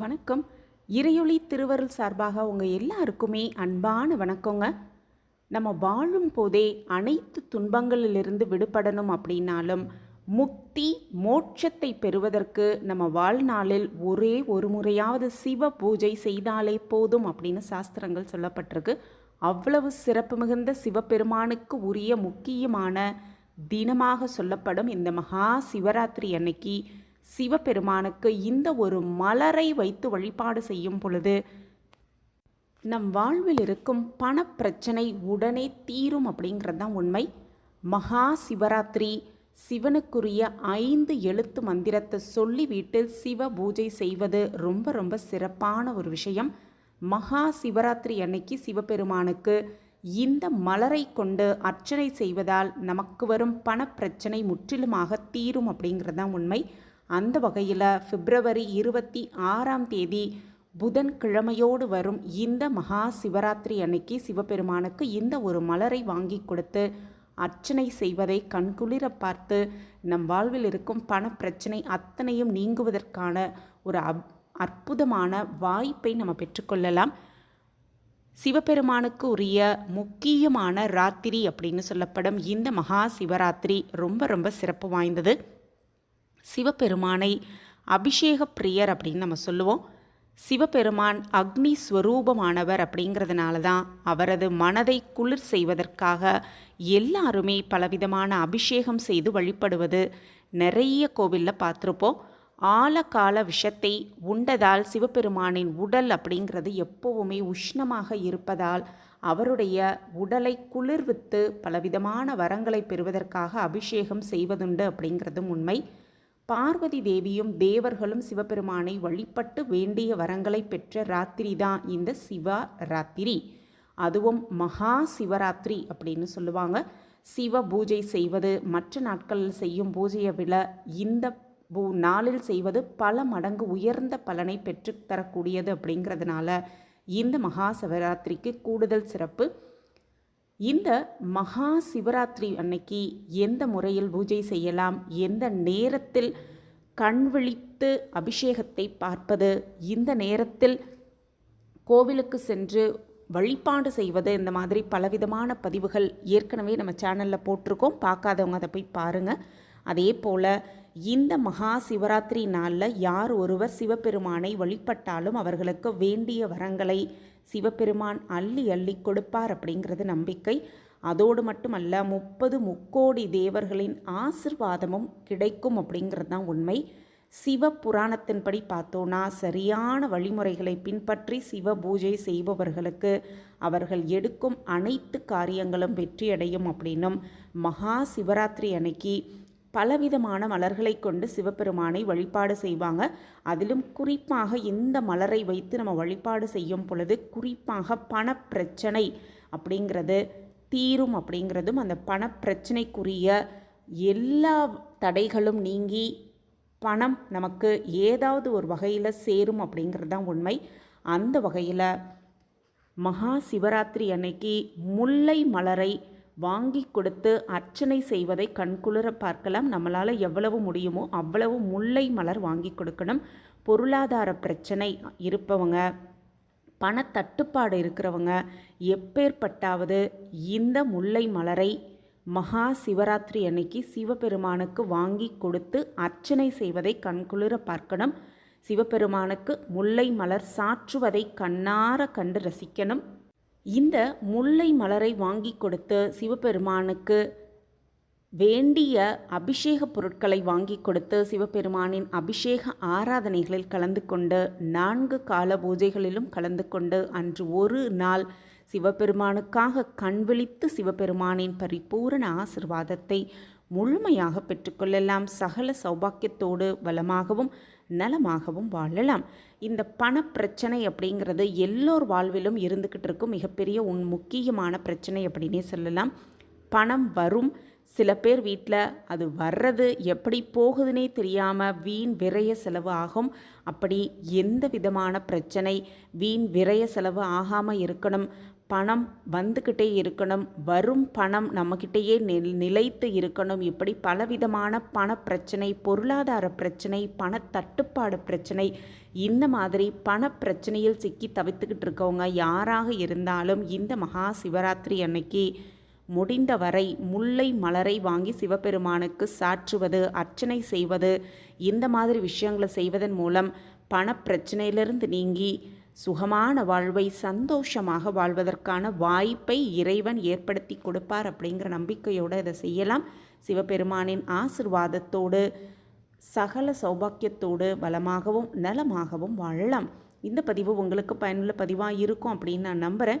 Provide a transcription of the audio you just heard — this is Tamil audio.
வணக்கம். இறையொளி திருவருள் சார்பாக உங்கள் எல்லாருக்குமே அன்பான வணக்கங்க. நம்ம வாழும் போதே அனைத்து துன்பங்களிலிருந்து விடுபடணும் அப்படின்னாலும் முக்தி மோட்சத்தை பெறுவதற்கு நம்ம வாழ்நாளில் ஒரே ஒரு முறையாவது சிவ பூஜை செய்தாலே போதும் அப்படின்னு சாஸ்திரங்கள் சொல்லப்பட்டிருக்கு. அவ்வளவு சிறப்பு மிகுந்த சிவபெருமானுக்கு உரிய முக்கியமான தினமாக சொல்லப்படும் இந்த மகா சிவராத்திரி அன்னைக்கு சிவபெருமானுக்கு இந்த ஒரு மலரை வைத்து வழிபாடு செய்யும் பொழுது நம் வாழ்வில் இருக்கும் பணப்பிரச்சனை உடனே தீரும் அப்படிங்கிறது தான் உண்மை. மகா சிவராத்திரி சிவனுக்குரிய ஐந்து எழுத்து மந்திரத்தை சொல்லி வீட்டில் சிவ பூஜை செய்வது ரொம்ப ரொம்ப சிறப்பான ஒரு விஷயம். மகா சிவராத்திரி அன்னைக்கு சிவபெருமானுக்கு இந்த மலரை கொண்டு அர்ச்சனை செய்வதால் நமக்கு வரும் பணப்பிரச்சனை முற்றிலுமாக தீரும் அப்படிங்கிறது தான் உண்மை. அந்த வகையில் பிப்ரவரி இருபத்தி ஆறாம் தேதி புதன்கிழமையோடு வரும் இந்த மகா சிவராத்திரி அன்னைக்கு சிவபெருமானுக்கு இந்த ஒரு மலரை வாங்கி கொடுத்து அர்ச்சனை செய்வதை கண்குளிர பார்த்து நம் வாழ்வில் இருக்கும் பணப்பிரச்சனை அத்தனையும் நீங்குவதற்கான ஒரு அப் அற்புதமான வாய்ப்பை நம்ம பெற்றுக்கொள்ளலாம் சிவபெருமானுக்கு உரிய முக்கியமான ராத்திரி அப்படின்னு சொல்லப்படும் இந்த மகா சிவராத்திரி ரொம்ப ரொம்ப சிறப்பு வாய்ந்தது. சிவபெருமானை அபிஷேக பிரியர் அப்படின்னு நம்ம சொல்லுவோம். சிவபெருமான் அக்னி ஸ்வரூபமானவர் அப்படிங்கிறதுனால தான் அவரது மனதை குளிர் செய்வதற்காக எல்லாருமே பலவிதமான அபிஷேகம் செய்து வழிபடுவது நிறைய கோவிலில் பார்த்துருப்போம். ஆழகால விஷத்தை உண்டதால் சிவபெருமானின் உடல் அப்படிங்கிறது எப்போவுமே உஷ்ணமாக இருப்பதால் அவருடைய உடலை குளிர்வித்து பலவிதமான வரங்களை பெறுவதற்காக அபிஷேகம் செய்வதுண்டு அப்படிங்கிறதும் உண்மை. பார்வதி தேவியும் தேவர்களும் சிவபெருமானை வழிபட்டு வேண்டிய வரங்களை பெற்ற ராத்திரி தான் இந்த சிவராத்திரி. அதுவும் மகா சிவராத்திரி அப்படின்னு சொல்லுவாங்க. சிவ பூஜை செய்வது மற்ற நாட்களில் செய்யும் பூஜையை விட இந்த பூ நாளில் செய்வது பல மடங்கு உயர்ந்த பலனை பெற்றுத்தரக்கூடியது அப்படிங்கிறதுனால இந்த மகா சிவராத்திரிக்கு கூடுதல் சிறப்பு. இந்த மகா சிவராத்திரி அன்னைக்கு எந்த முறையில் பூஜை செய்யலாம்? எந்த நேரத்தில் கண் விழித்து அபிஷேகத்தை பார்ப்பது? இந்த நேரத்தில் கோவிலுக்கு சென்று வழிபாடு செய்வது? இந்த மாதிரி பலவிதமான பதிவுகள் ஏற்கனவே நம்ம சேனலில் போட்டிருக்கோம். பார்க்காதவங்க அதை போய் பாருங்கள் அதே போல் இந்த மகா சிவராத்திரி நாளில் யார் ஒருவர் சிவபெருமானை வழிபட்டாலும் அவர்களுக்கு வேண்டிய வரங்களை சிவபெருமான் அள்ளி அள்ளி கொடுப்பார் அப்படிங்கிறது நம்பிக்கை. அதோடு மட்டுமல்ல முப்பது முக்கோடி தேவர்களின் ஆசிர்வாதமும் கிடைக்கும் அப்படிங்கிறது தான் உண்மை. சிவ புராணத்தின்படி பார்த்தோன்னா சரியான வழிமுறைகளை பின்பற்றி சிவ பூஜை செய்பவர்களுக்கு அவர்கள் எடுக்கும் அனைத்து காரியங்களும் வெற்றியடையும் அப்படின்னும் மகா சிவராத்திரி அன்னைக்கு பலவிதமான மலர்களை கொண்டு சிவபெருமானை வழிபாடு செய்வாங்க. அதிலும் குறிப்பாக இந்த மலரை வைத்து நம்ம வழிபாடு செய்யும் பொழுது குறிப்பாக பணப்பிரச்சனை அப்படிங்கிறது தீரும் அப்படிங்கிறதும் அந்த பணப்பிரச்சனைக்குரிய எல்லா தடைகளும் நீங்கி பணம் நமக்கு ஏதாவது ஒரு வகையில் சேரும் அப்படிங்கிறது தான் உண்மை. அந்த வகையில் மகா சிவராத்திரி அன்னைக்கு முல்லை மலரை வாங்கி கொடுத்து அர்ச்சனை செய்வதை கண்குளிர பார்க்கலாம். நம்மளால் எவ்வளவு முடியுமோ அவ்வளவு முல்லை மலர் வாங்கி கொடுக்கணும். பொருளாதார பிரச்சனை இருப்பவங்க பணத்தட்டுப்பாடு இருக்கிறவங்க எப்பேற்பட்டாவது இந்த முல்லை மலரை மகா சிவராத்திரி அன்னைக்கு சிவபெருமானுக்கு வாங்கி கொடுத்து அர்ச்சனை செய்வதை கண்குளிர பார்க்கணும். சிவபெருமானுக்கு முல்லை மலர் சாற்றுவதை கண்ணார கண்டு ரசிக்கணும். இந்த முல்லை மலரை வாங்கி கொடுத்து சிவபெருமானுக்கு வேண்டிய அபிஷேக பொருட்களை வாங்கி கொடுத்து சிவபெருமானின் அபிஷேக ஆராதனைகளில் கலந்து கொண்டு நான்கு கால பூஜைகளிலும் கலந்து கொண்டு அன்று ஒரு நாள் சிவபெருமானுக்காக கண்விழித்து சிவபெருமானின் பரிபூரண ஆசிர்வாதத்தை முழுமையாக பெற்றுக்கொள்ளலாம் சகல சௌபாக்கியத்தோடு வளமாகவும் நலமாகவும் வாழலாம். இந்த பணப்பிரச்சனை அப்படிங்கிறது எல்லோர் வாழ்விலும் இருந்துக்கிட்டு இருக்கும். மிகப்பெரிய உன் முக்கியமான பிரச்சனை அப்படின்னே சொல்லலாம். பணம் வரும். சில பேர் வீட்டில் அது வர்றது எப்படி போகுதுன்னே தெரியாமல் வீண் விரய செலவு ஆகும். அப்படி எந்த விதமான பிரச்சனை? வீண் விரய செலவு ஆகாமல் இருக்கணும். பணம் வந்துக்கிட்டே இருக்கணும். வரும் பணம் நம்மக்கிட்டேயே நில் நிலைத்து இருக்கணும். இப்படி பலவிதமான பண பிரச்சனை பொருளாதார பிரச்சனை பண தட்டுப்பாடு பிரச்சனை இந்த மாதிரி பண பிரச்சனையில் சிக்கி தவித்துக்கிட்டு இருக்கவங்க யாராக இருந்தாலும் இந்த மகா சிவராத்திரி அன்னைக்கு முடிந்தவரை முல்லை மலரை வாங்கி சிவபெருமானுக்கு சாற்றுவது அர்ச்சனை செய்வது இந்த மாதிரி விஷயங்களை செய்வதன் மூலம் பணப்பிரச்சனையிலிருந்து நீங்கி சுகமான வாழ்வை சந்தோஷமாக வாழ்வதற்கான வாய்ப்பை இறைவன் ஏற்படுத்தி கொடுப்பார் அப்படிங்கிற நம்பிக்கையோடு இதை செய்யலாம். சிவபெருமானின் ஆசிர்வாதத்தோடு சகல சௌபாக்கியத்தோடு பலமாகவும் நலமாகவும் வாழலாம். இந்த பதிவு உங்களுக்கு பயனுள்ள பதிவாக இருக்கும் அப்படின்னு நான் நம்புகிறேன்